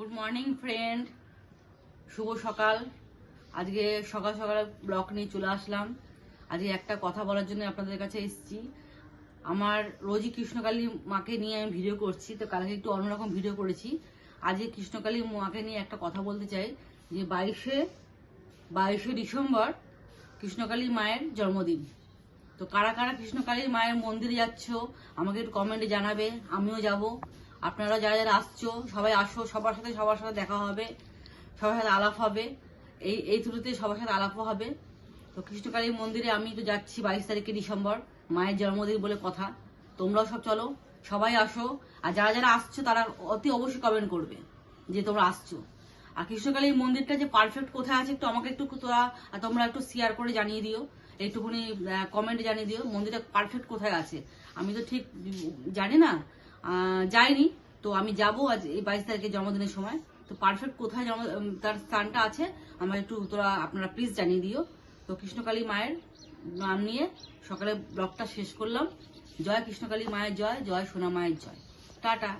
Good morning friend শুভ সকাল। আজকে সকাল সকাল ব্লগ নিয়ে চলে আসলাম। আজকে একটা কথা বলার জন্য আপনাদের কাছে এসেছি। আমার রোজই কৃষ্ণকালী মাকে নিয়ে আমি ভিডিও করছি, তো কালকে একটু অন্যরকম ভিডিও করেছি। আজকে কৃষ্ণকালী মাকে নিয়ে একটা কথা বলতে চাই, যে বাইশে বাইশে ডিসেম্বর কৃষ্ণকালী মায়ের জন্মদিন। তো কারা কারা কৃষ্ণকালী মায়ের মন্দিরে যাচ্ছ, আমাকে একটু কমেন্টে জানাবে, আমিও যাব। আপনারা যারা যারা আসছো, সবাই আসো, সবার সাথে সবার সাথে দেখা হবে, সবার সাথে আলাপ হবে। এই এই থ্রুতে সবার সাথে আলাপও হবে। তো কৃষ্ণকালী মন্দিরে আমি তো যাচ্ছি বাইশ তারিখে ডিসেম্বর, মায়ের জন্মদিন বলে কথা। তোমরাও সব চলো, সবাই আসো। আর যারা যারা আসছো, তারা অতি অবশ্যই কমেন্ট করবে যে তোমরা আসছো। আর কৃষ্ণকালীর মন্দিরটা যে পারফেক্ট কোথায় আছে, একটু আমাকে একটু তোরা তোমরা একটু শেয়ার করে জানিয়ে দিও। একটুখানি কমেন্টে জানিয়ে দিও মন্দিরটা পারফেক্ট কোথায় আছে। আমি তো ঠিক, জানি না যাইনি তো আমি যাব আজ এই বাইশ তারিখে জন্মদিনের সময়। তো পারফেক্ট কোথায় জন্ম তার স্থানটা আছে আমার একটু তোরা আপনারা প্লিজ জানিয়ে দিও। তো কৃষ্ণকালী মায়ের নাম নিয়ে সকালে ব্লগটা শেষ করলাম। জয় কৃষ্ণকালী মায়ের জয় জয় সোনা মায়ের জয়। টাটা।